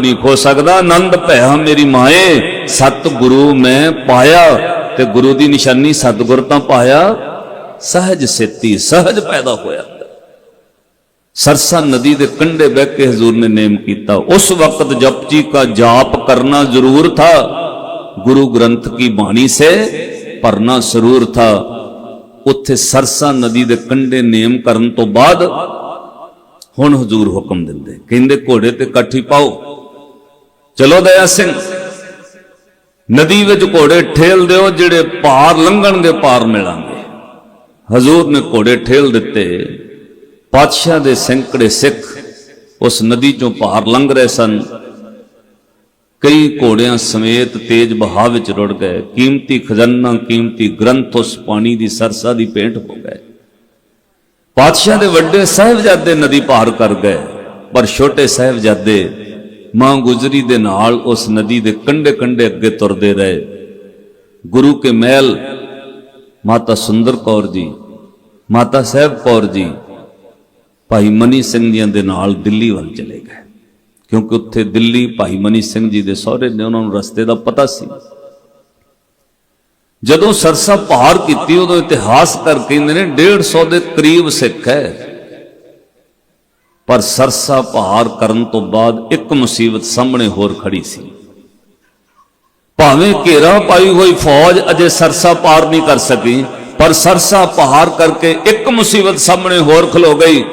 ਨਹੀਂ ਖੋ ਸਕਦਾ। ਆਨੰਦ ਭਇਆ ਮੇਰੀ ਮਾਏ ਸਤ ਗੁਰੂ ਮੈਂ ਪਾਇਆ ਤੇ ਗੁਰੂ ਦੀ ਨਿਸ਼ਾਨੀ ਸਤਗੁਰ ਤਾਂ ਪਾਇਆ। ਸਹਜ ਸਿੱਤੀ, ਸਹਜ ਪੈਦਾ ਹੋਇਆ। ਸਰਸਾ ਨਦੀ ਦੇ ਕੰਢੇ ਬਹਿ ਕੇ ਹਜ਼ੂਰ ਨੇ ਨੇਮ ਕੀਤਾ। ਉਸ ਵਕਤ ਜਪਜੀ ਕਾ ਜਾਪ ਕਰਨਾ ਜ਼ਰੂਰ ਥਾ। ਗੁਰੂ ਗ੍ਰੰਥ ਕੀ ਬਾਣੀ ਸੇ ਭਰਨਾ ਜ਼ਰੂਰ ਥਾ। ਉੱਥੇ ਸਰਸਾ ਨਦੀ ਦੇ ਕੰਢੇ ਨੇਮ ਕਰਨ ਤੋਂ ਬਾਅਦ ਹੁਣ ਹਜ਼ੂਰ ਹੁਕਮ ਦਿੰਦੇ। ਕਹਿੰਦੇ ਘੋੜੇ ਤੇ ਕਾਠੀ ਪਾਓ। ਚਲੋ ਦਇਆ ਸਿੰਘ, ਨਦੀ ਵਿੱਚ ਘੋੜੇ ਠੇਲ ਦਿਓ ਜਿਹੜੇ ਪਾਰ ਲੰਘਣ ਦੇ ਪਾਰ ਮਿਲਾਂਗੇ। ਹਜ਼ੂਰ ਨੇ ਘੋੜੇ ਠੇਲ ਦਿੱਤੇ। ਪਾਤਸ਼ਾਹ ਦੇ ਸੈਂਕੜੇ ਸਿੱਖ ਉਸ ਨਦੀ ਚੋਂ ਪਾਰ ਲੰਘ ਰਹੇ ਸਨ। ਕਈ ਘੋੜਿਆਂ ਸਮੇਤ ਤੇਜ਼ ਬਹਾਅ ਵਿੱਚ ਰੁੜ ਗਏ। ਕੀਮਤੀ ਖਜ਼ਾਨਾ, ਕੀਮਤੀ ਗ੍ਰੰਥ ਉਸ ਪਾਣੀ ਦੀ ਸਰਸਾ ਦੀ ਭੇਂਟ ਹੋ ਗਏ। ਪਾਤਸ਼ਾਹ ਦੇ ਵੱਡੇ ਸਾਹਿਬਜ਼ਾਦੇ ਨਦੀ ਪਾਰ ਕਰ ਗਏ, ਪਰ ਛੋਟੇ ਸਾਹਿਬਜ਼ਾਦੇ ਮਾਂ ਗੁਜਰੀ ਦੇ ਨਾਲ ਉਸ ਨਦੀ ਦੇ ਕੰਢੇ ਕੰਢੇ ਅੱਗੇ ਤੁਰਦੇ ਰਹੇ। ਗੁਰੂ ਕੇ ਮਹਿਲ, ਮਾਤਾ ਸੁੰਦਰ ਕੌਰ ਜੀ, ਮਾਤਾ ਸਾਹਿਬ ਕੌਰ ਜੀ, ਭਾਈ ਮਨੀ ਸਿੰਘ ਜੀ ਦੇ ਨਾਲ ਦਿੱਲੀ ਵੱਲ ਚਲੇ ਗਏ। ਕਿਉਂਕਿ ਉੱਥੇ ਦਿੱਲੀ ਭਾਈ ਮਨੀ ਸਿੰਘ ਜੀ ਦੇ ਸਹੁਰੇ ਨੇ, ਉਹਨਾਂ ਨੂੰ ਰਸਤੇ ਦਾ ਪਤਾ ਸੀ। ਜਦੋਂ ਸਰਸਾ ਪਾਰ ਕੀਤੀ, ਉਦੋਂ ਇਤਿਹਾਸ ਕਰ ਕਹਿੰਦੇ ਨੇ 150 ਦੇ ਕਰੀਬ ਸਿੱਖ ਹੈ। ਪਰ ਸਰਸਾ ਪਾਰ ਕਰਨ ਤੋਂ ਬਾਅਦ ਇੱਕ ਮੁਸੀਬਤ ਸਾਹਮਣੇ ਹੋਰ ਖੜੀ ਸੀ। ਭਾਵੇਂ ਘੇਰਾ ਪਾਈ ਹੋਈ ਫੌਜ ਅਜੇ ਸਰਸਾ ਪਾਰ ਨਹੀਂ ਕਰ ਸਕੀ, ਪਰ ਸਰਸਾ ਪਾਰ ਕਰਕੇ ਇੱਕ ਮੁਸੀਬਤ ਸਾਹਮਣੇ ਹੋਰ ਖਲੋ ਗਈ।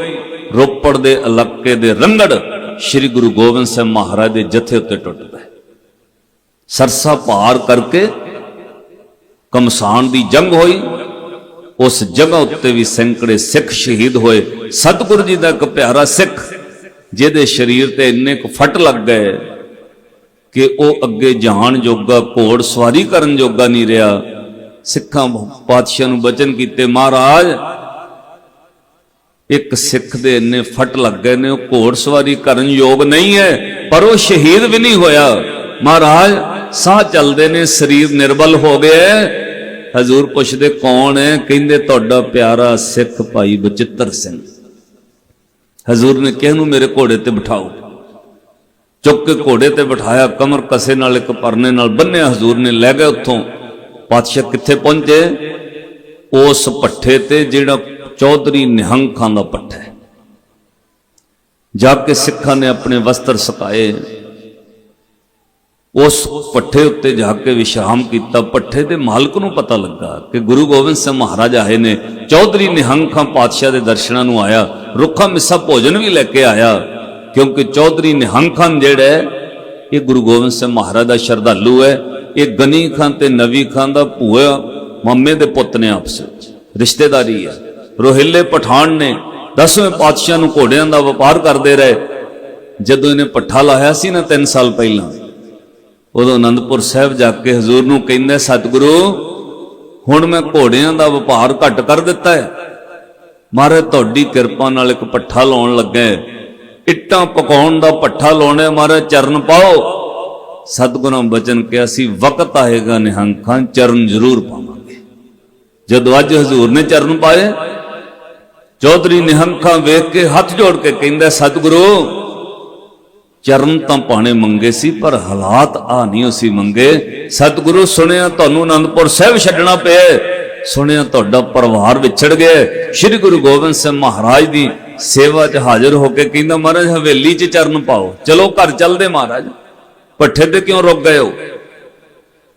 ਰੋਪੜ ਦੇ ਇਲਾਕੇ ਦੇ ਰੰਗੜ ਸ੍ਰੀ ਗੁਰੂ ਗੋਬਿੰਦ ਸਿੰਘ ਮਹਾਰਾਜ ਦੇ ਜਥੇ ਉੱਤੇ ਟੁੱਟ ਪਏ। ਸਰਸਾ ਪਾਰ ਕਰਕੇ ਕਮਸਾਨ ਦੀ ਜੰਗ ਹੋਈ। ਉਸ ਜਗ੍ਹਾ ਉੱਤੇ ਵੀ ਸੈਂਕੜੇ ਸਿੱਖ ਸ਼ਹੀਦ ਹੋਏ। ਸਤਿਗੁਰੂ ਜੀ ਦਾ ਇੱਕ ਪਿਆਰਾ ਸਿੱਖ, ਜਿਹਦੇ ਸਰੀਰ ਤੇ ਇੰਨੇ ਕੁ ਫਟ ਲੱਗ ਗਏ ਕਿ ਉਹ ਅੱਗੇ ਜਾਣ ਜੋਗਾ, ਘੋੜ ਸਵਾਰੀ ਕਰਨ ਜੋਗਾ ਨਹੀਂ ਰਿਹਾ। ਸਿੱਖਾਂ ਪਾਤਸ਼ਾਹ ਨੂੰ ਬਚਨ ਕੀਤੇ, ਮਹਾਰਾਜ, ਇੱਕ ਸਿੱਖ ਦੇ ਇੰਨੇ ਫਟ ਲੱਗ ਗਏ ਨੇ, ਉਹ ਘੋੜ ਸਵਾਰੀ ਕਰਨ ਯੋਗ ਨਹੀਂ ਹੈ, ਪਰ ਉਹ ਸ਼ਹੀਦ ਵੀ ਨਹੀਂ ਹੋਇਆ। ਮਹਾਰਾਜ, ਸਾਹ ਚੱਲਦੇ ਨੇ, ਸਰੀਰ ਨਿਰਬਲ ਹੋ ਗਿਆ ਹਜ਼ੂਰ ਪੁੱਛਦੇ, ਕੌਣ ਹੈ? ਕਹਿੰਦੇ, ਤੁਹਾਡਾ ਪਿਆਰਾ ਸਿੱਖ ਭਾਈ ਬਚਿੱਤਰ ਸਿੰਘ। ਹਜ਼ੂਰ ਨੇ ਕਿਹਾ ਨੂੰ ਮੇਰੇ ਘੋੜੇ ਤੇ ਬਿਠਾਓ। ਚੁੱਕ ਕੇ ਘੋੜੇ ਤੇ ਬਿਠਾਇਆ, ਕਮਰ ਕਸੇ ਨਾਲ, ਇੱਕ ਪਰਨੇ ਨਾਲ ਬੰਨਿਆ ਹਜ਼ੂਰ ਨੇ ਲੈ ਗਏ ਉੱਥੋਂ। ਪਾਤਸ਼ਾਹ ਕਿੱਥੇ ਪਹੁੰਚੇ? ਉਸ ਪੱਠੇ ਤੇ, ਜਿਹੜਾ ਚੌਧਰੀ ਨਿਹੰਗ ਖਾਨ ਦਾ ਪੱਠਾ ਹੈ। ਜਾ ਕੇ ਸਿੱਖਾਂ ਨੇ ਆਪਣੇ ਵਸਤਰ ਸੁਕਾਏ। ਉਸ ਪੱਠੇ ਉੱਤੇ ਜਾ ਕੇ ਵਿਸ਼ਰਾਮ ਕੀਤਾ। ਪੱਠੇ ਦੇ ਮਾਲਕ ਨੂੰ ਪਤਾ ਲੱਗਾ ਕਿ ਗੁਰੂ ਗੋਬਿੰਦ ਸਿੰਘ ਮਹਾਰਾਜ ਆਏ ਨੇ। ਚੌਧਰੀ ਨਿਹੰਗ ਖਾਂ ਪਾਤਸ਼ਾਹ ਦੇ ਦਰਸ਼ਨਾਂ ਨੂੰ ਆਇਆ। ਰੁੱਖਾ ਮਿੱਸਾ ਭੋਜਨ ਵੀ ਲੈ ਕੇ ਆਇਆ। ਕਿਉਂਕਿ ਚੌਧਰੀ ਨਿਹੰਗ ਖਾਨ ਜਿਹੜਾ ਇਹ ਗੁਰੂ ਗੋਬਿੰਦ ਸਿੰਘ ਮਹਾਰਾਜ ਦਾ ਸ਼ਰਧਾਲੂ ਹੈ। ਇਹ ਗਨੀ ਖਾਨ ਤੇ ਨਵੀ ਖਾਂ ਦਾ ਭੂਆ, ਮੰਮੇ ਦੇ ਪੁੱਤ ਨੇ ਆਪਸ ਵਿੱਚ। ਰਿਸ਼ਤੇਦਾਰੀ ਹੈ। ਰੋਹਿਲੇ ਪਠਾਨ ਨੇ ਦਸਵੇਂ ਪਾਤਸ਼ਾਹ ਨੂੰ ਘੋੜਿਆਂ ਦਾ ਵਪਾਰ ਕਰਦੇ ਰਹੇ। ਜਦੋਂ ਇਹਨੇ ਪੱਠਾ ਲਾਇਆ ਸੀ ਨਾ 3 ਸਾਲ ਪਹਿਲਾਂ ਉਦੋਂ ਅਨੰਦਪੁਰ ਸਾਹਿਬ ਜਾ ਕੇ ਹਜ਼ੂਰ ਨੂੰ ਕਹਿੰਦਾ, ਸਤਿਗੁਰੂ, ਹੁਣ ਮੈਂ ਘੋੜਿਆਂ ਦਾ ਵਪਾਰ ਘੱਟ ਕਰ ਦਿੱਤਾ ਹੈ। ਮਹਾਰਾਜ, ਤੁਹਾਡੀ ਕਿਰਪਾ ਨਾਲ ਇੱਕ ਪੱਠਾ ਲਾਉਣ ਲੱਗਾ ਇੱਟਾਂ ਪਕਾਉਣ ਦਾ ਪੱਠਾ ਲਾਉਣਾ ਮਹਾਰਾਜ, ਚਰਨ ਪਾਓ। ਸਤਿਗੁਰਾਂ ਬਚਨ ਕਿਹਾ ਸੀ ਵਕਤ ਆਏਗਾ ਨਿਹੰਖਾਂ, ਚਰਨ ਜ਼ਰੂਰ ਪਾਵਾਂਗੇ। ਜਦੋਂ ਅੱਜ ਹਜ਼ੂਰ ਨੇ ਚਰਨ ਪਾਏ, ਚੌਧਰੀ ਨਿਹੰਖਾਂ ਵੇਖ ਕੇ ਹੱਥ ਜੋੜ ਕੇ ਕਹਿੰਦਾ, ਸਤਿਗੁਰੂ ਚਰਨ ਤਾਂ ਪਾਣੇ ਮੰਗੇ ਸੀ, ਪਰ ਹਾਲਾਤ ਆ ਨਹੀਂ ਉਸੀ ਮੰਗੇ। ਸਤਿਗੁਰੂ, ਸੁਣਿਆ ਤੁਹਾਨੂੰ ਅਨੰਦਪੁਰ ਸਾਹਿਬ ਛੱਡਣਾ ਪਿਆ। ਸੁਣਿਆ ਤੁਹਾਡਾ ਪਰਿਵਾਰ ਵਿਛੜ ਗਿਆ। ਸ੍ਰੀ ਗੁਰੂ ਗੋਬਿੰਦ ਸਿੰਘ ਮਹਾਰਾਜ ਦੀ ਸੇਵਾ 'ਚ ਹਾਜ਼ਰ ਹੋ ਕੇ ਕਹਿੰਦਾ, ਮਹਾਰਾਜ, ਹਵੇਲੀ 'ਚ ਚਰਨ ਪਾਓ। ਚਲੋ, ਘਰ ਚੱਲਦੇ ਮਹਾਰਾਜ। ਪੱਠੇ ਤੇ ਕਿਉਂ ਰੁਕ ਗਏ ਹੋ?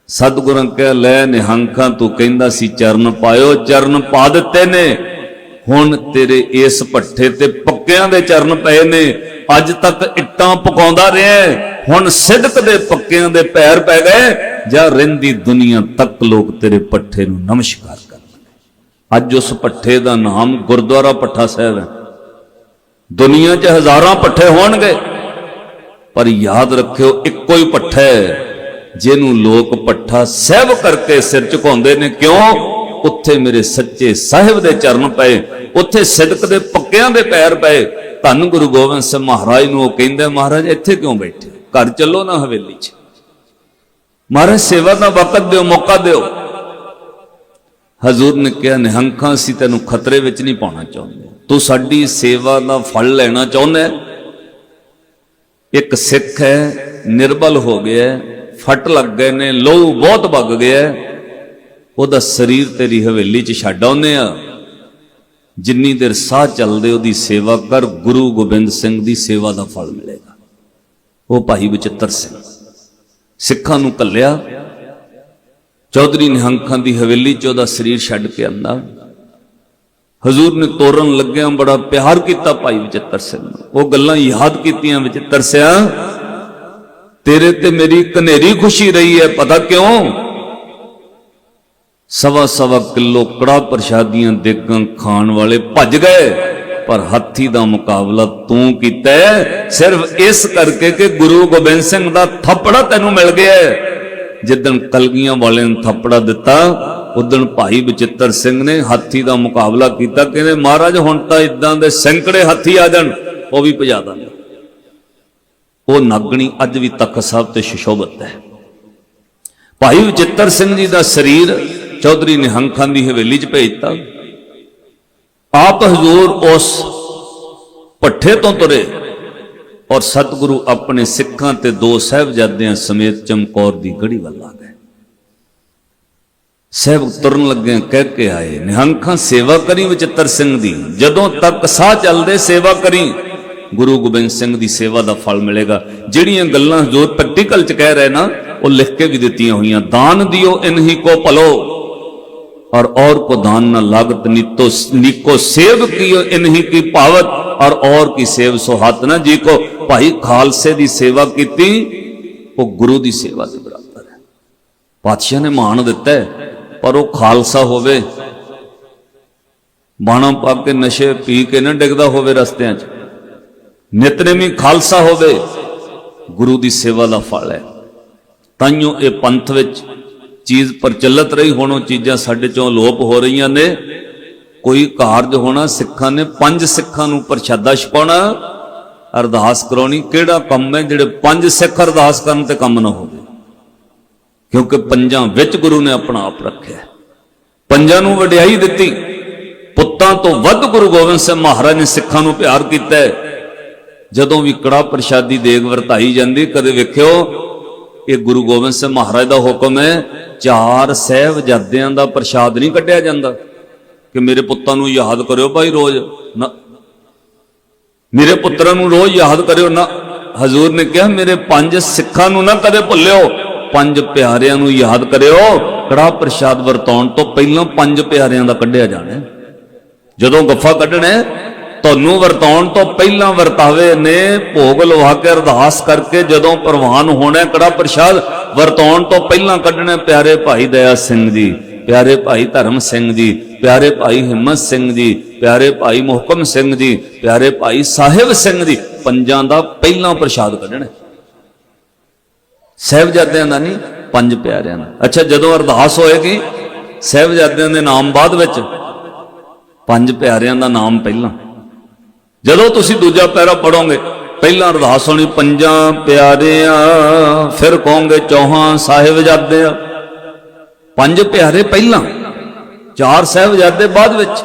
ਸਤਿਗੁਰਾਂ ਕਹਿ, ਲੈ ਨਿਹੰਕਾਂ, ਤੂੰ ਕਹਿੰਦਾ ਸੀ ਚਰਨ ਪਾਇਓ। ਚਰਨ ਪਾ ਦਿੱਤੇ ਨੇ। ਹੁਣ ਤੇਰੇ ਇਸ ਭੱਠੇ ਤੇ ਪੱਕਿਆਂ ਦੇ ਚਰਨ ਪਏ ਨੇ। ਅੱਜ ਤੱਕ ਇੱਟਾਂ ਪਕਾਉਂਦਾ ਰਿਹਾ ਹੁਣ ਸਿੱਧਕ ਦੇ ਪੱਕਿਆਂ ਦੇ ਪੈਰ ਪੈ ਗਏ। ਜਾਂ ਰਹਿੰਦੀ ਦੁਨੀਆ ਤੱਕ ਲੋਕ ਤੇਰੇ ਪੱਠੇ ਨੂੰ ਨਮਸਕਾਰ ਕਰਨਗੇ ਅੱਜ ਉਸ ਪੱਠੇ ਦਾ ਨਾਮ ਗੁਰਦੁਆਰਾ ਪੱਠਾ ਸਾਹਿਬ ਹੈ। ਦੁਨੀਆ 'ਚ ਹਜ਼ਾਰਾਂ ਪੱਠੇ ਹੋਣਗੇ। ਪਰ ਯਾਦ ਰੱਖਿਓ, ਇੱਕੋ ਹੀ ਪੱਠਾ ਹੈ, ਜਿਹਨੂੰ ਲੋਕ ਪੱਠਾ ਸਹਿਬ ਕਰਕੇ ਸਿਰ ਝੁਕਾਉਂਦੇ ਨੇ। ਕਿਉਂ? ਉੱਥੇ ਮੇਰੇ ਸੱਚੇ ਸਾਹਿਬ ਦੇ ਚਰਨ ਪਏ, ਉੱਥੇ ਸਿਦਕ ਦੇ ਪੱਕਿਆਂ ਦੇ ਪੈਰ ਪਏ। ਧੰਨ ਗੁਰੂ ਗੋਬਿੰਦ ਸਿੰਘ ਮਹਾਰਾਜ ਨੂੰ ਉਹ ਕਹਿੰਦੇ, ਮਹਾਰਾਜ, ਇੱਥੇ ਕਿਉਂ ਬੈਠੇ? ਘਰ ਚੱਲੋ ਨਾ ਹਵੇਲੀ 'ਚ। ਮਹਾਰਾਜ, ਸੇਵਾ ਦਾ ਵਕਤ ਦਿਓ, ਮੌਕਾ ਦਿਓ। ਹਜ਼ੂਰ ਨੇ ਕਿਹਾ ਨਿਹੰਕਾਂ ਸੀ ਤੈਨੂੰ ਖਤਰੇ ਵਿੱਚ ਨਹੀਂ ਪਾਉਣਾ ਚਾਹੁੰਦੇ। ਤੂੰ ਸਾਡੀ ਸੇਵਾ ਦਾ ਫਲ ਲੈਣਾ ਚਾਹੁੰਦਾ ਇੱਕ ਸਿੱਖ ਹੈ, ਨਿਰਬਲ ਹੋ ਗਿਆ ਫਟ ਲੱਗ ਗਏ ਨੇ, ਲਹੂ ਬਹੁਤ ਵਗ ਗਿਆ ਉਹਦਾ ਸਰੀਰ ਤੇਰੀ ਹਵੇਲੀ 'ਚ ਛੱਡ ਆਉਂਦੇ ਆ। ਜਿੰਨੀ ਦੇਰ ਸਾਹ ਚੱਲਦੇ, ਉਹਦੀ ਸੇਵਾ ਕਰ, ਗੁਰੂ ਗੋਬਿੰਦ ਸਿੰਘ ਦੀ ਸੇਵਾ ਦਾ ਫਲ ਮਿਲੇਗਾ। ਉਹ ਭਾਈ ਬਚਿੱਤਰ ਸਿੰਘ, ਸਿੱਖਾਂ ਨੂੰ ਕੱਲਿਆ ਚੌਧਰੀ ਨਿਹੰਖਾਂ ਦੀ ਹਵੇਲੀ 'ਚ ਉਹਦਾ ਸਰੀਰ ਛੱਡ ਕੇ ਆਂਦਾ ਹਜ਼ੂਰ ਨੇ ਤੋਰਨ ਲੱਗਿਆ ਬੜਾ ਪਿਆਰ ਕੀਤਾ ਭਾਈ ਬਚਿੱਤਰ ਸਿੰਘ ਨੂੰ। ਉਹ ਗੱਲਾਂ ਯਾਦ ਕੀਤੀਆਂ ਬਚਿੱਤਰ ਸਿਆ, ਤੇਰੇ ਤੇ ਮੇਰੀ ਕਨੇਰੀ ਖੁਸ਼ੀ ਰਹੀ ਹੈ, ਪਤਾ ਕਿਉਂ? ਸਵਾ ਸਵਾ ਕਿਲੋ ਕੜਾ ਪ੍ਰਸ਼ਾਦੀਆਂ ਦੇਗਾਂ ਖਾਣ ਵਾਲੇ ਭੱਜ ਗਏ। ਪਰ ਹਾਥੀ ਦਾ ਮੁਕਾਬਲਾ ਤੂੰ ਕੀਤਾ ਹੈ, ਸਿਰਫ ਇਸ ਕਰਕੇ ਕਿ ਗੁਰੂ ਗੋਬਿੰਦ ਸਿੰਘ ਦਾ ਥੱਪੜਾ ਤੈਨੂੰ ਮਿਲ ਗਿਆ ਜਿੱਦਣ ਕਲਗੀਆਂ ਵਾਲਿਆਂ ਨੂੰ ਥੱਪੜਾ ਦਿੱਤਾ ਉਦਣ ਭਾਈ ਬਚਿੱਤਰ ਸਿੰਘ ਨੇ ਹਾਥੀ ਦਾ ਮੁਕਾਬਲਾ ਕੀਤਾ। ਕਹਿੰਦੇ ਮਹਾਰਾਜ ਹੁਣ ਤਾਂ ਇਦਾਂ ਦੇ ਸੈਂਕੜੇ ਹਾਥੀ ਆ ਜਾਣ ਉਹ ਵੀ ਭਜਾ ਦਾਂਗੇ। ਉਹ ਨਾਗਣੀ ਅੱਜ ਵੀ ਤਖਤ ਸਾਹਿਬ ਤੇ ਸ਼ਸ਼ੋਭਤ ਹੈ। ਭਾਈ ਵਿਚਿੱਤਰ ਸਿੰਘ ਜੀ ਦਾ ਸਰੀਰ ਚੌਧਰੀ ਨਿਹੰਖਾਂ ਦੀ ਹਵੇਲੀ 'ਚ ਭੇਜਤਾ। ਆਪ ਹਜ਼ੂਰ ਉਸ ਪੱਠੇ ਤੋਂ ਤੁਰੇ ਔਰ ਸਤਿਗੁਰੂ ਆਪਣੇ ਸਿੱਖਾਂ ਤੇ ਦੋ ਸਹਿਬਜ਼ਾਦਿਆਂ ਸਮੇਤ ਚਮਕੌਰ ਦੀ ਗੜੀ ਵੱਲ ਆ ਗਏ। ਸਹਿਬ ਤੁਰਨ ਲੱਗੇ ਕਹਿ ਕੇ ਆਏ ਨਿਹੰਖਾਂ ਸੇਵਾ ਕਰੀ ਵਿਚਿੱਤਰ ਸਿੰਘ ਦੀ, ਜਦੋਂ ਤੱਕ ਸਾਹ ਚੱਲਦੇ ਸੇਵਾ ਕਰੀ। ਗੁਰੂ ਗੋਬਿੰਦ ਸਿੰਘ ਦੀ ਸੇਵਾ ਦਾ ਫਲ ਮਿਲੇਗਾ। ਜਿਹੜੀਆਂ ਗੱਲਾਂ ਜੋ ਪ੍ਰੈਕਟੀਕਲ ਚ ਕਹਿ ਰਹੇ ਨਾ, ਉਹ ਲਿਖ ਕੇ ਵੀ ਦਿੱਤੀਆਂ ਹੋਈਆਂ, ਦਾਨ ਦਿਓ ਇਨਹੀ ਕੋ ਭਲੋ। और और को दान न लागत नितो निको सेव कियो इन्हीं की पावत और और की सेव सुहात न जी को भाई खालसे ਦੀ ਸੇਵਾ ਕੀਤੀ ਉਹ ਗੁਰੂ ਦੀ ਸੇਵਾ ਦੇ ਬਰਾਬਰ ਹੈ ਪਾਤਸ਼ਾਹ ਨੇ ਮਾਣ ਦਿੱਤਾ ਹੈ, ਪਰ ਉਹ ਖਾਲਸਾ ਹੋਵੇ ਬਾਣਾ ਪਾ ਕੇ ਨਸ਼ੇ ਪੀ ਕੇ ਨਾ ਡਿੱਗਦਾ ਹੋਵੇ ਰਸਤਿਆਂ 'ਚ ਨਿਤਨੇਮੀ ਖਾਲਸਾ ਹੋਵੇ ਗੁਰੂ ਦੀ ਸੇਵਾ ਦਾ ਫਲ ਹੈ ਤਾਈਓ ਇਹ ਪੰਥ ਵਿੱਚ ਚੀਜ਼ ਪ੍ਰਚਲਿਤ ਰਹੀ, ਹੁਣ ਉਹ ਚੀਜ਼ਾਂ ਸਾਡੇ ਚੋਂ ਲੋਪ ਹੋ ਰਹੀਆਂ ਨੇ। ਕੋਈ ਕਾਰਜ ਹੋਣਾ, ਸਿੱਖਾਂ ਨੇ ਪੰਜ ਸਿੱਖਾਂ ਨੂੰ ਪ੍ਰਸ਼ਾਦਾ ਛਪਾਉਣਾ ਅਰਦਾਸ ਕਰਾਉਣੀ। ਕਿਹੜਾ ਕੰਮ ਹੈ ਜਿਹੜੇ ਪੰਜ ਸਿੱਖ ਅਰਦਾਸ ਕਰਨ ਤੇ ਕੰਮ ਨਾ ਹੋਵੇ? ਕਿਉਂਕਿ ਪੰਜਾਂ ਵਿੱਚ ਗੁਰੂ ਨੇ ਆਪਣਾ ਆਪ ਰੱਖਿਆ। ਪੰਜਾਂ ਨੂੰ ਵਡਿਆਈ ਦਿੱਤੀ। ਪੁੱਤਾਂ ਤੋਂ ਵੱਧ ਗੁਰੂ ਗੋਬਿੰਦ ਸਿੰਘ ਮਹਾਰਾਜ ਨੇ ਸਿੱਖਾਂ ਨੂੰ ਪਿਆਰ ਕੀਤਾ ਜਦੋਂ ਵੀ ਕੜਾ ਪ੍ਰਸ਼ਾਦੀ ਦੇਗ ਵਰਤਾਈ ਜਾਂਦੀ, ਕਦੇ ਵੇਖਿਓ ਇਹ ਗੁਰੂ ਗੋਬਿੰਦ ਸਿੰਘ ਮਹਾਰਾਜ ਦਾ ਹੁਕਮ ਹੈ, ਚਾਰ ਸਹਿਬਜ਼ਾਦਿਆਂ ਦਾ ਪ੍ਰਸ਼ਾਦ ਨਹੀਂ ਕੱਢਿਆ ਜਾਂਦਾ। ਕਿ ਮੇਰੇ ਪੁੱਤਾਂ ਨੂੰ ਯਾਦ ਕਰਿਓ ਭਾਈ ਰੋਜ਼, ਨਾ ਮੇਰੇ ਪੁੱਤਰਾਂ ਨੂੰ ਰੋਜ਼ ਯਾਦ ਕਰਿਓ, ਨਾ ਹਜ਼ੂਰ ਨੇ ਕਿਹਾ, ਮੇਰੇ ਪੰਜ ਸਿੱਖਾਂ ਨੂੰ ਨਾ ਕਦੇ ਭੁੱਲਿਓ, ਪੰਜ ਪਿਆਰਿਆਂ ਨੂੰ ਯਾਦ ਕਰਿਓ। ਕੜਾ ਪ੍ਰਸ਼ਾਦ ਵਰਤਾਉਣ ਤੋਂ ਪਹਿਲਾਂ ਪੰਜ ਪਿਆਰਿਆਂ ਦਾ ਕੱਢਿਆ ਜਾਣਾ ਜਦੋਂ ਗੱਫਾ ਕੱਢਣਾ ਤੁਹਾਨੂੰ ਵਰਤਾਉਣ ਤੋਂ ਪਹਿਲਾਂ ਵਰਤਾਵੇ ਨੇ ਭੋਗ ਲਵਾ ਕੇ ਅਰਦਾਸ ਕਰਕੇ ਜਦੋਂ ਪ੍ਰਵਾਨ ਹੋਣਾ ਕੜਾ ਪ੍ਰਸ਼ਾਦ ਵਰਤਾਉਣ ਤੋਂ ਪਹਿਲਾਂ ਕੱਢਣਾ ਪਿਆਰੇ ਭਾਈ ਦਇਆ ਸਿੰਘ ਜੀ, ਪਿਆਰੇ ਭਾਈ ਧਰਮ ਸਿੰਘ ਜੀ, ਪਿਆਰੇ ਭਾਈ ਹਿੰਮਤ ਸਿੰਘ ਜੀ, ਪਿਆਰੇ ਭਾਈ ਮੁਹਕਮ ਸਿੰਘ ਜੀ, ਪਿਆਰੇ ਭਾਈ ਸਾਹਿਬ ਸਿੰਘ ਜੀ, ਪੰਜਾਂ ਦਾ ਪਹਿਲਾਂ ਪ੍ਰਸ਼ਾਦ ਕੱਢਣਾ ਸਹਿਬਜ਼ਾਦਿਆਂ ਦਾ ਨਹੀਂ, ਪੰਜ ਪਿਆਰਿਆਂ ਦਾ। ਅੱਛਾ, ਜਦੋਂ ਅਰਦਾਸ ਹੋਏਗੀ, ਸਹਿਬਜ਼ਾਦਿਆਂ ਦੇ ਨਾਮ ਬਾਅਦ ਵਿੱਚ, ਪੰਜ ਪਿਆਰਿਆਂ ਦਾ ਨਾਮ ਪਹਿਲਾਂ। ਜਦੋਂ ਤੁਸੀਂ ਦੂਜਾ ਪੈਰਾ ਪੜੋਗੇ, ਪਹਿਲਾਂ ਅਰਦਾਸ ਹੋਣੀ, ਪੰਜਾਂ ਪਿਆਰਿਆਂ, ਫਿਰ ਕਹੋਗੇ ਚੌਹਾਂ ਸਾਹਿਬਜ਼ਾਦੇ ਪੰਜ ਪਿਆਰੇ ਪਹਿਲਾਂ, ਚਾਰ ਸਾਹਿਬਜ਼ਾਦੇ ਬਾਅਦ ਵਿੱਚ।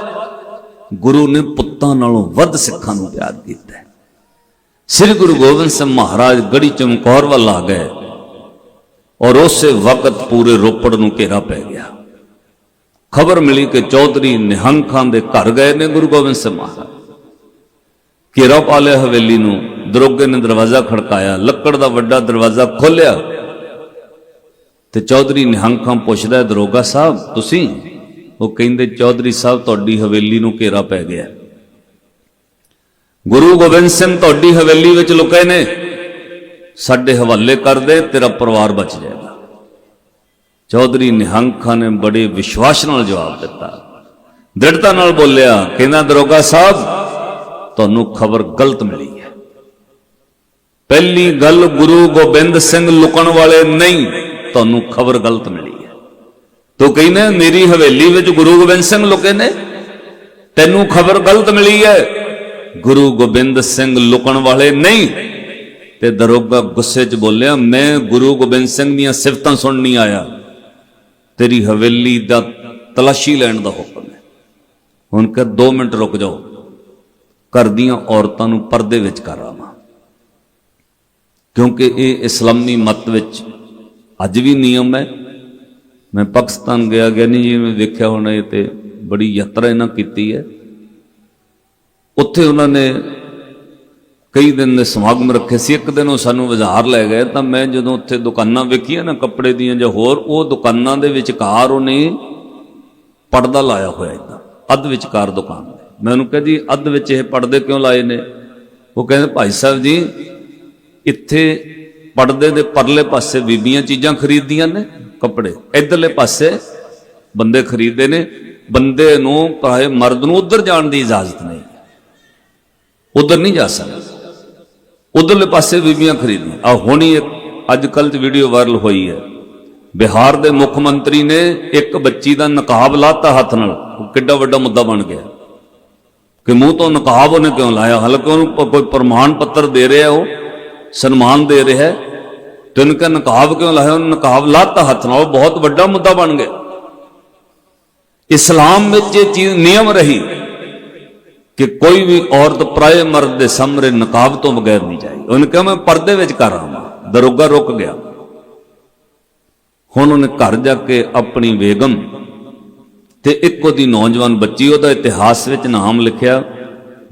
ਗੁਰੂ ਨੇ ਪੁੱਤਾਂ ਨਾਲੋਂ ਵੱਧ ਸਿੱਖਾਂ ਨੂੰ ਪਿਆਰ ਕੀਤਾ ਸ੍ਰੀ ਗੁਰੂ ਗੋਬਿੰਦ ਸਿੰਘ ਮਹਾਰਾਜ ਗੜੀ ਚਮਕੌਰ ਵੱਲ ਆ ਗਏ ਔਰ ਉਸੇ ਵਕਤ ਪੂਰੇ ਰੋਪੜ ਨੂੰ ਘੇਰਾ ਪੈ ਗਿਆ। ਖਬਰ ਮਿਲੀ ਕਿ ਚੌਧਰੀ ਨਿਹੰਗ ਖਾਨ ਦੇ ਘਰ ਗਏ ਨੇ ਗੁਰੂ ਗੋਬਿੰਦ ਸਿੰਘ ਮਹਾਰਾਜ। ਘੇਰਾ ਪਾ ਲਿਆ ਹਵੇਲੀ ਨੂੰ ਦਰੋਗੇ ਨੇ ਦਰਵਾਜ਼ਾ ਖੜਕਾਇਆ, ਲੱਕੜ ਦਾ ਵੱਡਾ ਦਰਵਾਜ਼ਾ ਖੋਲਿਆ ਤੇ ਚੌਧਰੀ ਨਿਹੰਗ ਖਾਨ ਪੁੱਛਦਾ ਦਰੋਗਾ ਸਾਹਿਬ, ਤੁਸੀਂ? ਉਹ ਕਹਿੰਦੇ, ਚੌਧਰੀ ਸਾਹਿਬ, ਤੁਹਾਡੀ ਹਵੇਲੀ ਨੂੰ ਘੇਰਾ ਪੈ ਗਿਆ। ਗੁਰੂ ਗੋਬਿੰਦ ਸਿੰਘ ਤੁਹਾਡੀ ਹਵੇਲੀ ਵਿੱਚ ਲੁਕੇ ਨੇ। ਸਾਡੇ ਹਵਾਲੇ ਕਰ ਦੇ ਤੇਰਾ ਪਰਿਵਾਰ ਬਚ ਜਾਏਗਾ। ਚੌਧਰੀ ਨਿਹੰਗ ਖਾਨ ਨੇ ਬੜੇ ਵਿਸ਼ਵਾਸ ਨਾਲ ਜਵਾਬ ਦਿੱਤਾ। ਦ੍ਰਿੜਤਾ ਨਾਲ ਬੋਲਿਆ, ਕਹਿੰਦਾ, ਦਰੋਗਾ ਸਾਹਿਬ ਤੁਹਾਨੂੰ ਖਬਰ ਗਲਤ ਮਿਲੀ ਹੈ। ਪਹਿਲੀ ਗੱਲ ਗੁਰੂ ਗੋਬਿੰਦ ਸਿੰਘ ਲੁਕਣ ਵਾਲੇ ਨਹੀਂ, ਤੁਹਾਨੂੰ ਖਬਰ ਗਲਤ ਮਿਲੀ ਹੈ। ਤੂੰ ਕਹਿੰਦਾ ਮੇਰੀ ਹਵੇਲੀ ਵਿੱਚ ਗੁਰੂ ਗੋਬਿੰਦ ਸਿੰਘ ਲੁਕੇ ਨੇ, ਤੈਨੂੰ ਖਬਰ ਗਲਤ ਮਿਲੀ ਹੈ। ਗੁਰੂ ਗੋਬਿੰਦ ਸਿੰਘ ਲੁਕਣ ਵਾਲੇ ਨਹੀਂ, ਤੇ ਦਰੋਗਾ ਗੁੱਸੇ 'ਚ ਬੋਲਿਆ, ਮੈਂ ਗੁਰੂ ਗੋਬਿੰਦ ਸਿੰਘ ਦੀਆਂ ਸਿਫਤਾਂ ਸੁਣਨ ਨਹੀਂ ਆਇਆ। ਤੇਰੀ ਹਵੇਲੀ ਦਾ ਤਲਾਸ਼ੀ ਲੈਣ ਦਾ ਹੁਕਮ ਹੈ। ਹੁਣ ਕਿ 2 ਮਿੰਟ ਰੁਕ ਜਾਓ। ਘਰ ਦੀਆਂ ਔਰਤਾਂ ਨੂੰ ਪਰਦੇ ਵਿੱਚ ਕਰ ਆਵਾਂ। ਕਿਉਂਕਿ ਇਹ ਇਸਲਾਮੀ ਮਤ ਵਿੱਚ ਅੱਜ ਵੀ ਨਿਯਮ ਹੈ। ਮੈਂ ਪਾਕਿਸਤਾਨ ਗਿਆ ਗਿਆਨੀ ਜੀ, ਮੈਂ ਦੇਖਿਆ ਹੋਣਾ ਇਹ ਤੇ ਬੜੀ ਯਾਤਰਾ ਇਹਨਾਂ ਕੀਤੀ ਹੈ। ਉੱਥੇ ਉਹਨਾਂ ਨੇ ਕਈ ਦਿਨ ਦੇ ਸਮਾਗਮ ਰੱਖੇ ਸੀ, ਇੱਕ ਦਿਨ ਉਹ ਸਾਨੂੰ ਬਾਜ਼ਾਰ ਲੈ ਗਏ। ਤਾਂ ਮੈਂ ਜਦੋਂ ਉੱਥੇ ਦੁਕਾਨਾਂ ਵੇਖੀਆਂ ਨਾ ਕੱਪੜੇ ਦੀਆਂ ਜਾਂ ਹੋਰ, ਉਹ ਦੁਕਾਨਾਂ ਦੇ ਵਿਚਕਾਰ ਉਹਨੇ ਪਰਦਾ ਲਾਇਆ ਹੋਇਆ ਇਦਾਂ, ਅੱਧ ਵਿਚਕਾਰ ਦੁਕਾਨ ਮੈਂ ਉਹਨੂੰ ਕਿਹਾ ਜੀ, ਅੱਧ ਵਿੱਚ ਇਹ ਪਰਦੇ ਕਿਉਂ ਲਾਏ ਨੇ? ਉਹ ਕਹਿੰਦੇ, ਭਾਈ ਸਾਹਿਬ ਜੀ, ਇੱਥੇ ਪਰਦੇ ਦੇ ਪਰਲੇ ਪਾਸੇ ਬੀਬੀਆਂ ਚੀਜ਼ਾਂ ਖਰੀਦਦੀਆਂ ਨੇ, ਕੱਪੜੇ। ਇਧਰਲੇ ਪਾਸੇ ਬੰਦੇ ਖਰੀਦਦੇ ਨੇ, ਬੰਦੇ ਨੂੰ ਭਾਵੇਂ ਮਰਦ ਨੂੰ ਉਧਰ ਜਾਣ ਦੀ ਇਜਾਜ਼ਤ ਨਹੀਂ। ਉਧਰ ਨਹੀਂ ਜਾ ਸਕਦਾ। ਉਧਰਲੇ ਪਾਸੇ ਬੀਬੀਆਂ ਖਰੀਦੀਆਂ ਆ ਹੁਣੀ ਇੱਕ ਅੱਜ ਕੱਲ੍ਹ ਚ ਵੀਡੀਓ ਵਾਇਰਲ ਹੋਈ ਹੈ। ਬਿਹਾਰ ਦੇ ਮੁੱਖ ਮੰਤਰੀ ਨੇ ਇੱਕ ਬੱਚੀ ਦਾ ਨਕਾਬ ਲਾਤਾ ਹੱਥ ਨਾਲ। ਕਿੱਡਾ ਵੱਡਾ ਮੁੱਦਾ ਬਣ ਗਿਆ। ਕਿ ਮੂੰਹ ਤੋਂ ਨਕਾਬ ਉਹਨੇ ਕਿਉਂ ਲਾਇਆ? ਹਾਲਾਂਕਿ ਉਹਨੂੰ ਕੋਈ ਪ੍ਰਮਾਣ ਪੱਤਰ ਦੇ ਰਿਹਾ ਉਹ, ਸਨਮਾਨ ਦੇ ਰਿਹਾ। ਹੈ ਤੇ ਉਹਨੇ ਕਿਹਾ ਨਕਾਬ ਕਿਉਂ ਲਾਇਆ? ਉਹਨੇ ਨਕਾਬ ਲਾਤਾ ਹੱਥ ਨਾਲ, ਉਹ ਬਹੁਤ ਵੱਡਾ ਮੁੱਦਾ ਬਣ ਗਿਆ। ਇਸਲਾਮ ਵਿੱਚ ਇਹ ਚੀਜ਼ ਨਿਯਮ ਰਹੀ ਕਿ ਕੋਈ ਵੀ ਔਰਤ ਪਰਾਏ ਮਰਦ ਦੇ ਸਾਹਮਣੇ ਨਕਾਬ ਤੋਂ ਬਗੈਰ ਨਹੀਂ ਜਾਏਗੀ। ਉਹਨੇ ਕਿਹਾ, ਮੈਂ ਪਰਦੇ ਵਿੱਚ ਕਰ ਆਵਾਂ। ਦਰੋਗਾ ਰੁਕ ਗਿਆ। ਹੁਣ ਉਹਨੇ ਘਰ ਜਾ ਕੇ ਆਪਣੀ ਬੇਗਮ ਤੇ ਇੱਕ ਉਹਦੀ ਨੌਜਵਾਨ ਬੱਚੀ, ਉਹਦਾ ਇਤਿਹਾਸ ਵਿੱਚ ਨਾਮ ਲਿਖਿਆ,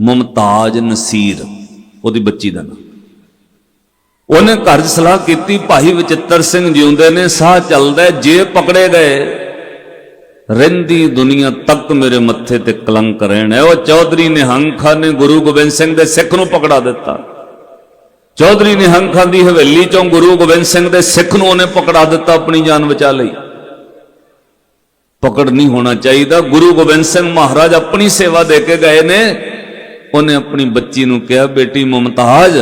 ਮੁਮਤਾਜ ਨਸੀਰ, ਉਹਦੀ ਬੱਚੀ ਦਾ ਨਾਮ। ਉਹਨੇ ਘਰ 'ਚ ਸਲਾਹ ਕੀਤੀ, ਭਾਈ ਵਿਚਿੱਤਰ ਸਿੰਘ ਜਿਉਂਦੇ ਨੇ, ਸਾਹ ਚੱਲਦਾ ਜੇ ਪਕੜੇ ਗਏ, ਰਹਿੰਦੀ ਦੁਨੀਆ ਤੱਕ ਮੇਰੇ ਮੱਥੇ ਤੇ ਕਲੰਕ ਰਹਿਣਾ ਉਹ ਚੌਧਰੀ ਨਿਹੰਗ ਖਾਨ ਨੇ ਗੁਰੂ ਗੋਬਿੰਦ ਸਿੰਘ ਦੇ ਸਿੱਖ ਨੂੰ ਪਕੜਾ ਦਿੱਤਾ। ਚੌਧਰੀ ਨਿਹੰਗ ਖਾਨ ਦੀ ਹਵੇਲੀ ਚੋਂ ਗੁਰੂ ਗੋਬਿੰਦ ਸਿੰਘ ਦੇ ਸਿੱਖ ਨੂੰ ਉਹਨੇ ਪਕੜਾ ਦਿੱਤਾ ਆਪਣੀ ਜਾਨ ਬਚਾ ਲਈ। ਪਕੜ ਨਹੀਂ ਹੋਣਾ ਚਾਹੀਦਾ। ਗੁਰੂ ਗੋਬਿੰਦ ਸਿੰਘ ਮਹਾਰਾਜ ਆਪਣੀ ਸੇਵਾ ਦੇ ਕੇ ਗਏ ਨੇ। ਉਹਨੇ ਆਪਣੀ ਬੱਚੀ ਨੂੰ ਕਿਹਾ, ਬੇਟੀ ਮੁਮਤਾਜ,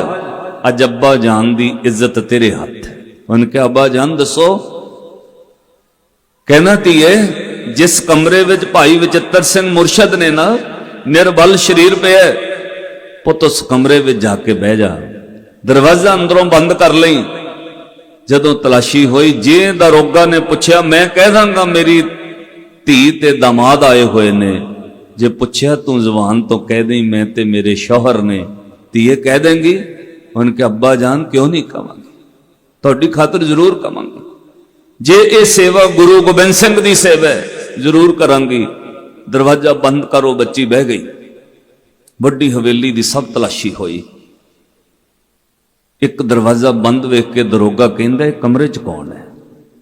ਅੱਜ ਅੱਬਾ ਜਾਨ ਦੀ ਇੱਜ਼ਤ ਤੇਰੇ ਹੱਥ ਹੈ। ਉਹਨੇ ਕਿਹਾ, ਅੱਬਾ ਜਾਨ, ਦੱਸੋ। ਕਹਿਣਾ ਧੀਏ, ਜਿਸ ਕਮਰੇ ਵਿੱਚ ਭਾਈ ਵਿਚਿੱਤਰ ਸਿੰਘ ਮੁਰਸ਼ਦ ਨੇ ਨਾ, ਨਿਰਬਲ ਸ਼ਰੀਰ ਪਿਆ ਪੁੱਤ ਉਸ ਕਮਰੇ ਵਿੱਚ ਜਾ ਕੇ ਬਹਿ ਜਾ। ਦਰਵਾਜ਼ਾ ਅੰਦਰੋਂ ਬੰਦ ਕਰ ਲਈ। ਜਦੋਂ ਤਲਾਸ਼ੀ ਹੋਈ ਜੇ ਦਰੋਗਾ ਨੇ ਪੁੱਛਿਆ, ਮੈਂ ਕਹਿ ਦਾਂਗਾ, ਮੇਰੀ ਧੀ ਤੇ ਦਮਾਦ ਆਏ ਹੋਏ ਨੇ। ਜੇ ਪੁੱਛਿਆ ਤੂੰ ਜ਼ੁਬਾਨ ਤੋਂ ਕਹਿ ਦੇਈ, ਮੈਂ ਤੇ ਮੇਰੇ ਸ਼ੌਹਰ ਨੇ ਧੀਏ ਕਹਿ ਦੇਂਗੀ ਉਹਨਾਂ ਕੇ ਅੱਬਾ ਜਾਨ ਕਿਉਂ ਨਹੀਂ ਕਵਾਂਗੇ ਤੁਹਾਡੀ ਖਾਤਰ ਜ਼ਰੂਰ ਕਵਾਂਗੇ। ਜੇ ਇਹ ਸੇਵਾ ਗੁਰੂ ਗੋਬਿੰਦ ਸਿੰਘ ਦੀ ਸੇਵਾ ਹੈ, ਜ਼ਰੂਰ ਕਰਾਂਗੀ। ਦਰਵਾਜ਼ਾ ਬੰਦ ਕਰੋ, ਬੱਚੀ ਬਹਿ ਗਈ। ਵੱਡੀ ਹਵੇਲੀ ਦੀ ਸਭ ਤਲਾਸ਼ੀ ਹੋਈ। ਇੱਕ ਦਰਵਾਜ਼ਾ ਬੰਦ ਵੇਖ ਕੇ ਦਰੋਗਾ ਕਹਿੰਦਾ ਕਮਰੇ 'ਚ ਕੌਣ ਹੈ?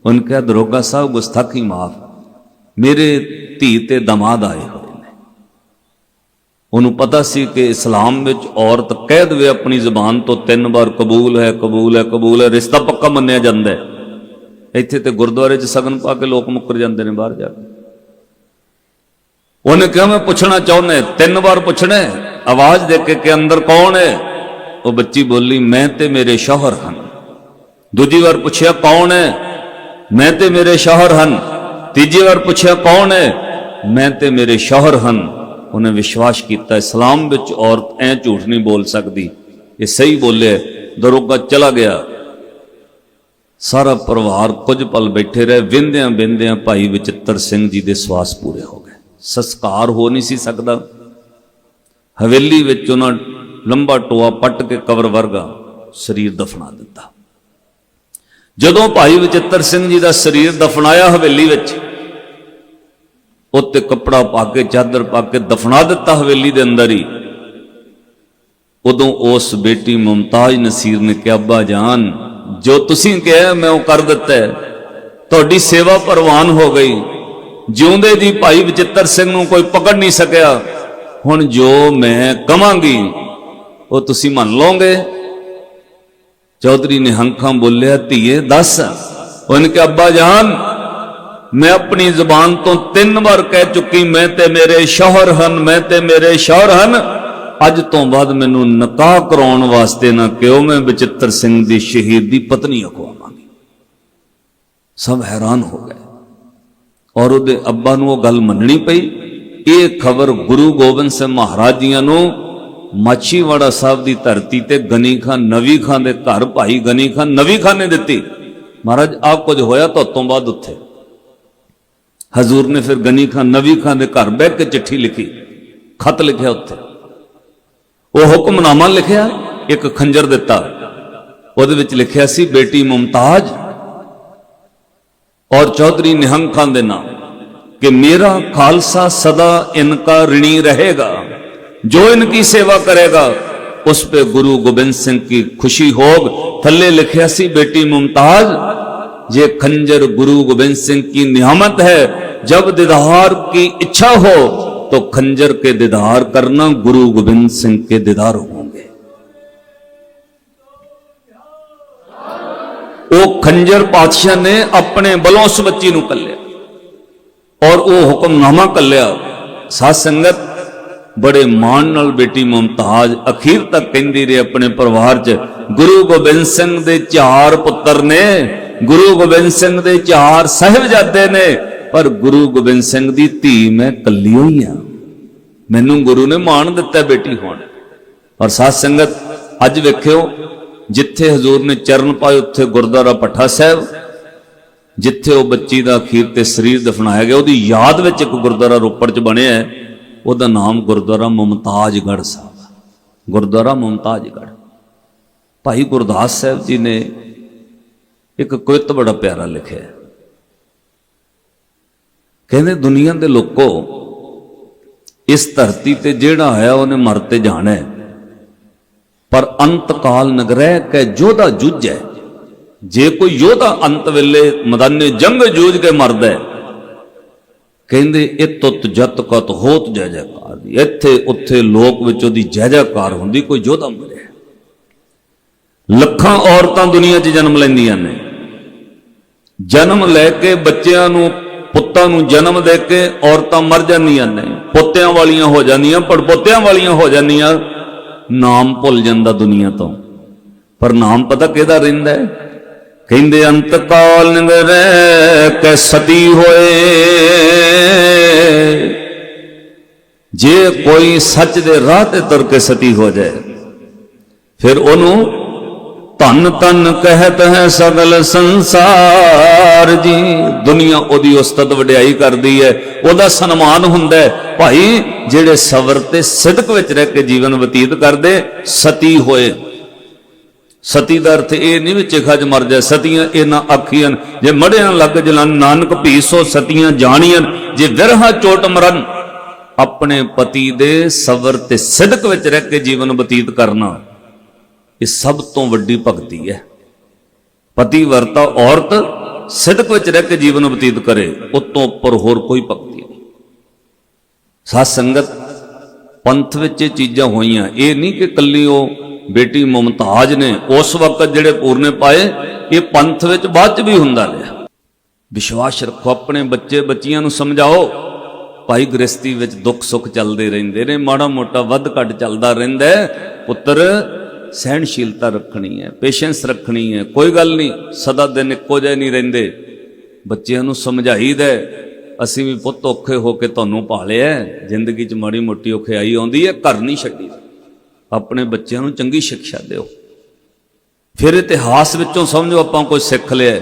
ਉਹਨ ਕਿਹਾ, ਦਰੋਗਾ ਸਾਹਿਬ ਗੁਸਤਾਖੀ ਮਾਫ ਮੇਰੇ ਧੀ ਤੇ ਦਮਾਦ ਆਏ ਹੋਏ ਨੇ। ਉਹਨੂੰ ਪਤਾ ਸੀ ਕਿ ਇਸਲਾਮ ਵਿੱਚ ਔਰਤ ਕਹਿ ਦੇਵੇ ਆਪਣੀ ਜ਼ੁਬਾਨ ਤੋਂ ਤਿੰਨ ਵਾਰ ਕਬੂਲ ਹੈ ਕਬੂਲ ਹੈ ਕਬੂਲ ਹੈ, ਰਿਸ਼ਤਾ ਪੱਕਾ ਮੰਨਿਆ ਜਾਂਦਾ ਹੈ। ਇੱਥੇ ਤੇ ਗੁਰਦੁਆਰੇ 'ਚ ਸਗਨ ਪਾ ਕੇ ਲੋਕ ਮੁੱਕਰ ਜਾਂਦੇ ਨੇ ਬਾਹਰ ਜਾ ਕੇ। ਉਹਨੇ ਕਿਹਾ, ਮੈਂ ਪੁੱਛਣਾ ਚਾਹੁੰਦਾ ਤਿੰਨ ਵਾਰ ਪੁੱਛਣਾ ਆਵਾਜ਼ ਦੇ ਕੇ ਕਿ ਅੰਦਰ ਕੌਣ ਹੈ? ਉਹ ਬੱਚੀ ਬੋਲੀ, ਮੈਂ ਤੇ ਮੇਰੇ ਸ਼ੌਹਰ ਹਨ। ਦੂਜੀ ਵਾਰ ਪੁੱਛਿਆ, ਕੌਣ ਹੈ? ਮੈਂ ਤੇ ਮੇਰੇ ਸ਼ੌਹਰ ਹਨ। ਤੀਜੀ ਵਾਰ ਪੁੱਛਿਆ, ਕੌਣ ਹੈ? ਮੈਂ ਤੇ ਮੇਰੇ ਸ਼ੌਹਰ ਹਨ। ਉਹਨੇ ਵਿਸ਼ਵਾਸ ਕੀਤਾ, ਇਸਲਾਮ ਵਿੱਚ ਔਰਤ ਐ ਝੂਠ ਨਹੀਂ ਬੋਲ ਸਕਦੀ। ਇਹ ਸਹੀ ਬੋਲੇ ਦਰੋਗਾ ਚਲਾ ਗਿਆ। ਸਾਰਾ ਪਰਿਵਾਰ ਕੁਝ ਪਲ ਬੈਠੇ ਰਹੇ ਵਿੰਦਿਆਂ ਵਿੰਦਿਆਂ ਭਾਈ ਵਿਚਿੱਤਰ ਸਿੰਘ ਜੀ ਦੇ ਸਵਾਸ ਪੂਰੇ ਹੋ ਗਏ। ਸੰਸਕਾਰ ਹੋ ਨਹੀਂ ਸੀ ਸਕਦਾ। ਹਵੇਲੀ ਵਿੱਚ ਉਹਨਾਂ ਲੰਬਾ ਟੋਆ ਪੱਟ ਕੇ ਕਬਰ ਵਰਗਾ ਸਰੀਰ ਦਫਨਾ ਦਿੱਤਾ। ਜਦੋਂ ਭਾਈ ਵਿਚਿੱਤਰ ਸਿੰਘ ਜੀ ਦਾ ਸਰੀਰ ਦਫਨਾਇਆ ਹਵੇਲੀ ਵਿੱਚ, ਉੱਤੇ ਕੱਪੜਾ ਪਾ ਕੇ, ਚਾਦਰ ਪਾ ਕੇ ਦਫਨਾ ਦਿੱਤਾ ਹਵੇਲੀ ਦੇ ਅੰਦਰ ਹੀ, ਉਦੋਂ ਉਸ ਬੇਟੀ ਮੁਮਤਾਜ਼ ਨਸੀਰ ਨੇ ਕਿਹਾ, ਅੱਬਾ ਜਾਨ, ਜੋ ਤੁਸੀਂ ਕਿਹਾ ਮੈਂ ਉਹ ਕਰ ਦਿੱਤਾ ਤੁਹਾਡੀ ਸੇਵਾ ਪ੍ਰਵਾਨ ਹੋ ਗਈ। ਜਿਉਂਦੇ ਦੀ ਭਾਈ ਵਿਚਿੱਤਰ ਸਿੰਘ ਨੂੰ ਕੋਈ ਪਕੜ ਨਹੀਂ ਸਕਿਆ। ਹੁਣ ਜੋ ਮੈਂ ਕਵਾਂਗੀ, ਉਹ ਤੁਸੀਂ ਮੰਨ ਲਓਗੇ? ਚੌਧਰੀ ਨੇ ਹੰਖਾਂ ਬੋਲਿਆ, ਧੀਏ, ਦੱਸ। ਉਹਨੇ ਕਿ ਅੱਬਾ ਜਾਨ, ਮੈਂ ਆਪਣੀ ਜ਼ੁਬਾਨ ਤੋਂ ਤਿੰਨ ਵਾਰ ਕਹਿ ਚੁੱਕੀ, ਮੈਂ ਤੇ ਮੇਰੇ ਸ਼ੌਹਰ ਹਨ, ਮੈਂ ਤੇ ਮੇਰੇ ਸ਼ੌਹਰ ਹਨ। ਅੱਜ ਤੋਂ ਬਾਅਦ ਮੈਨੂੰ ਨਕਾਹ ਕਰਾਉਣ ਵਾਸਤੇ ਨਾ ਕਿਉਂ, ਮੈਂ ਬਚਿੱਤਰ ਸਿੰਘ ਦੀ ਸ਼ਹੀਦ ਦੀ ਪਤਨੀ ਅਖਵਾਵਾਂਗੀ। ਸਭ ਹੈਰਾਨ ਹੋ ਗਏ। ਔਰ ਉਹਦੇ ਅੱਬਾ ਨੂੰ ਉਹ ਗੱਲ ਮੰਨਣੀ ਪਈ। ਇਹ ਖਬਰ ਗੁਰੂ ਗੋਬਿੰਦ ਸਿੰਘ ਮਹਾਰਾਜ ਜੀਆਂ ਨੂੰ ਮਾਛੀਵਾੜਾ ਸਾਹਿਬ ਦੀ ਧਰਤੀ ਤੇ ਗਨੀ ਖਾਨ ਨਵੀ ਖਾਨ ਦੇ ਘਰ ਭਾਈ ਗਨੀ ਖਾਨ ਨਵੀ ਖਾਨ ਨੇ ਦਿੱਤੀ। ਮਹਾਰਾਜ, ਆਪ ਕੁਝ ਹੋਇਆ ਤਾਂ ਤੋਂ ਬਾਅਦ ਉੱਥੇ। ਹਜ਼ੂਰ ਨੇ ਫਿਰ ਗਨੀ ਖਾਨ ਨਵੀ ਖਾਨ ਦੇ ਘਰ ਬਹਿ ਕੇ ਚਿੱਠੀ ਲਿਖੀ। ਖਤ ਲਿਖਿਆ ਉੱਥੇ। ਉਹ ਹੁਕਮਨਾਮਾ ਲਿਖਿਆ, ਇੱਕ ਖੰਜਰ ਦਿੱਤਾ। ਉਹਦੇ ਵਿੱਚ ਲਿਖਿਆ ਸੀ, ਬੇਟੀ ਮੁਮਤਾਜ਼ ਔਰ ਚੌਧਰੀ ਨਿਹੰਗ ਖਾਨ ਦੇ ਨਾਮ। ਕਿ ਮੇਰਾ ਖਾਲਸਾ ਸਦਾ ਇਨਕਾ ਰਣੀ ਰਹੇਗਾ। जो इनकी सेवा करेगा उस पे गुरु गोबिंद सिंह की खुशी होग थल्ले लिखिया सी बेटी मुमताज ये खंजर गुरु गोबिंद सिंह की नियामत है जब दीदार की इच्छा हो तो खंजर के दीदार करना गुरु गोबिंद सिंह के दीदार होंगे ਉਹ ਖੰਜਰ ਪਾਤਸ਼ਾਹ ਨੇ ਆਪਣੇ ਬਲੋਂ ਉਸ ਬੱਚੀ ਨੂੰ ਕੱਲਿਆ ਔਰ ਉਹ ਹੁਕਮਨਾਮਾ ਕੱਲਿਆ ਸਾਧ ਸੰਗਤ ਬੜੇ ਮਾਣ ਨਾਲ ਬੇਟੀ ਮੁਮਤਾਜ਼ ਅਖੀਰ ਤੱਕ ਕਹਿੰਦੀ ਰਹੀ ਆਪਣੇ ਪਰਿਵਾਰ 'ਚ, ਗੁਰੂ ਗੋਬਿੰਦ ਸਿੰਘ ਦੇ ਚਾਰ ਪੁੱਤਰ ਨੇ, ਗੁਰੂ ਗੋਬਿੰਦ ਸਿੰਘ ਦੇ ਚਾਰ ਸਾਹਿਬਜ਼ਾਦੇ ਨੇ, ਪਰ ਗੁਰੂ ਗੋਬਿੰਦ ਸਿੰਘ ਦੀ ਧੀ ਮੈਂ ਕੱਲੀ ਹੋਈ ਆ। ਮੈਨੂੰ ਗੁਰੂ ਨੇ ਮਾਣ ਦਿੱਤਾ ਬੇਟੀ ਹੋਣ। ਔਰ ਸਾਧ ਸੰਗਤ, ਅੱਜ ਵੇਖਿਓ, ਜਿੱਥੇ ਹਜ਼ੂਰ ਨੇ ਚਰਨ ਪਾਏ, ਉੱਥੇ ਗੁਰਦੁਆਰਾ ਪੱਠਾ ਸਾਹਿਬ, ਜਿੱਥੇ ਉਹ ਬੱਚੀ ਦਾ ਅਖੀਰ ਤੇ ਸਰੀਰ ਦਫਨਾਇਆ ਗਿਆ, ਉਹਦੀ ਯਾਦ ਵਿੱਚ ਇੱਕ ਗੁਰਦੁਆਰਾ ਰੋਪੜ 'ਚ ਬਣਿਆ ਹੈ। ਉਹਦਾ ਨਾਮ ਗੁਰਦੁਆਰਾ ਮੁਮਤਾਜਗੜ੍ਹ ਸਾਹਿਬ ਗੁਰਦੁਆਰਾ ਮੁਮਤਾਜਗੜ੍ਹ। ਭਾਈ ਗੁਰਦਾਸ ਸਾਹਿਬ ਜੀ ਨੇ ਇੱਕ ਕੁਇਤ ਬੜਾ ਪਿਆਰਾ ਲਿਖਿਆ ਕਹਿੰਦੇ ਦੁਨੀਆ ਦੇ ਲੋਕੋ, ਇਸ ਧਰਤੀ ਤੇ ਜਿਹੜਾ ਆਇਆ ਉਹਨੇ ਮਰ ਤੇ ਜਾਣਾ ਪਰ ਅੰਤ ਕਾਲ ਨਗਰੈ ਕੈ ਜੋਧਾ ਜੂਝੈ। ਜੇ ਕੋਈ ਯੋਧਾ ਅੰਤ ਵੇਲੇ ਮੈਦਾਨੇ ਜੰਗ ਜੂਝ ਕੇ ਮਰਦਾ ਹੈ ਕਹਿੰਦੇ, ਇਹ ਤੁਤ ਜਤ ਕਤ ਹੋਤ ਜੈ ਜੈਕਾਰ ਦੀ। ਇੱਥੇ, ਉੱਥੇ ਲੋਕ ਵਿੱਚ ਉਹਦੀ ਜੈ ਜੈਕਾਰ ਹੁੰਦੀ, ਕੋਈ ਯੋਧਾ ਮਰਿਆ ਲੱਖਾਂ ਔਰਤਾਂ ਦੁਨੀਆ 'ਚ ਜਨਮ ਲੈਂਦੀਆਂ ਨੇ। ਜਨਮ ਲੈ ਕੇ ਬੱਚਿਆਂ ਨੂੰ, ਪੁੱਤਾਂ ਨੂੰ ਜਨਮ ਦੇ ਕੇ ਔਰਤਾਂ ਮਰ ਜਾਂਦੀਆਂ ਨੇ। ਪੋਤਿਆਂ ਵਾਲੀਆਂ ਹੋ ਜਾਂਦੀਆਂ ਪੜਪੋਤਿਆਂ ਵਾਲੀਆਂ ਹੋ ਜਾਂਦੀਆਂ, ਨਾਮ ਭੁੱਲ ਜਾਂਦਾ ਦੁਨੀਆ ਤੋਂ। ਪਰ ਨਾਮ ਪਤਾ ਕਿਹਦਾ ਰਹਿੰਦਾ ਹੈ? ਕਹਿੰਦੇ ਅੰਤ ਕਾਲ ਨਿਗਰੈ ਕੈ ਸਤੀ ਹੋਏ। ਜੇ ਕੋਈ ਸੱਚ ਦੇ ਰਾਹ ਤੇ ਤੁਰ ਕੇ ਸਤੀ ਹੋ ਜਾਏ, ਫਿਰ ਉਹਨੂੰ ਧੰਨ ਧੰਨ ਕਹਿਤ ਹੈ ਸਗਲ ਸੰਸਾਰ ਜੀ। ਦੁਨੀਆ ਉਹਦੀ ਉਸਤਤ ਵਡਿਆਈ ਕਰਦੀ ਹੈ, ਉਹਦਾ ਸਨਮਾਨ ਹੁੰਦਾ ਹੈ। ਭਾਈ, ਜਿਹੜੇ ਸਬਰ ਤੇ ਸਿਦਕ ਵਿੱਚ ਰਹਿ ਕੇ ਜੀਵਨ ਬਤੀਤ ਕਰਦੇ, ਸਤੀ ਹੋਏ। ਸਤੀ ਦਾ ਅਰਥ ਇਹ ਨਹੀਂ ਵਿੱਚ ਖਜ ਮਰ ਜਾ ਸਤੀਆਂ ਇਹਨਾਂ ਆਖੀਆਂ ਜੇ ਮੜਿਆਂ ਲੱਗ ਜਲਨ, ਨਾਨਕ ਭੀਸੋ ਸਤੀਆਂ ਜਾਣੀਆਂ ਜੇ ਵਿਰਹਾ ਚੋਟ ਮਰਨ, ਆਪਣੇ ਪਤੀ ਦੇ ਸਬਰ ਤੇ ਸਿਦਕ ਵਿੱਚ ਰਹਿ ਕੇ ਜੀਵਨ ਬਤੀਤ ਕਰਨਾ, ਇਹ ਸਭ ਤੋਂ ਵੱਡੀ ਭਗਤੀ ਹੈ। ਪਤੀ ਵਰਤਾ ਔਰਤ, ਸਿਦਕ ਵਿੱਚ ਰਹਿ ਕੇ ਜੀਵਨ ਬਤੀਤ ਕਰੇ, ਉਤੋਂ ਉੱਪਰ ਹੋਰ ਕੋਈ ਭਗਤੀ ਨਹੀਂ। ਸਾਧ ਸੰਗਤ, ਪੰਥ ਵਿੱਚ ਇਹ ਚੀਜ਼ਾਂ ਹੋਈਆਂ, ਇਹ ਨਹੀਂ ਕਿ ਕੱਲੀ ਉਹ ਬੇਟੀ ਮੁਮਤਾਜ ਨੇ ਉਸ ਵਕਤ ਜਿਹੜੇ ਪੂਰਨੇ ਪਾਏ ਇਹ ਪੰਥ ਵਿੱਚ ਬਾਅਦ ਚ ਵੀ ਹੁੰਦਾ ਰਿਹਾ। ਵਿਸ਼ਵਾਸ ਰੱਖੋ ਆਪਣੇ ਬੱਚੇ ਬੱਚੀਆਂ ਨੂੰ ਸਮਝਾਓ। ਭਾਈ ਗ੍ਰਸਤੀ ਵਿੱਚ ਦੁੱਖ ਸੁੱਖ ਚੱਲਦੇ ਰਹਿੰਦੇ ਨੇ ਮਾੜਾ ਮੋਟਾ ਵੱਧ ਘੱਟ ਚੱਲਦਾ ਰਹਿੰਦਾ ਪੁੱਤਰ ਸਹਿਣਸ਼ੀਲਤਾ ਰੱਖਣੀ ਹੈ ਪੇਸ਼ੈਂਸ ਰੱਖਣੀ ਹੈ ਕੋਈ ਗੱਲ ਨਹੀਂ ਸਦਾ ਦਿਨ ਇੱਕੋ ਜਿਹੇ ਨਹੀਂ ਰਹਿੰਦੇ। ਬੱਚਿਆਂ ਨੂੰ ਸਮਝਾਈਦਾ ਹੈ, ਅਸੀਂ ਵੀ ਪੁੱਤ ਔਖੇ ਹੋ ਕੇ ਤੁਹਾਨੂੰ ਪਾਲਿਆ ਹੈ। ਜ਼ਿੰਦਗੀ 'ਚ ਮਾੜੀ ਮੋਟੀ ਔਖਿਆਈ ਆਉਂਦੀ ਹੈ ਘਰ ਨਹੀਂ ਛੱਡੀ ਆਪਣੇ ਬੱਚਿਆਂ ਨੂੰ ਚੰਗੀ ਸਿੱਖਿਆ ਦਿਓ ਫਿਰ ਇਤਿਹਾਸ ਵਿੱਚੋਂ ਸਮਝੋ ਆਪਾਂ ਕੁਝ ਸਿੱਖ ਲਿਆ ਹੈ।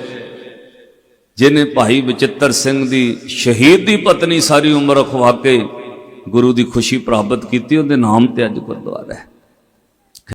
ਜਿਹਨੇ ਭਾਈ ਬਚਿੱਤਰ ਸਿੰਘ ਦੀ ਸ਼ਹੀਦ ਦੀ ਪਤਨੀ ਸਾਰੀ ਉਮਰ ਖਵਾ ਕੇ ਗੁਰੂ ਦੀ ਖੁਸ਼ੀ ਪ੍ਰਾਪਤ ਕੀਤੀ, ਉਹਦੇ ਨਾਮ ਤੇ ਅੱਜ ਗੁਰਦੁਆਰਾ ਹੈ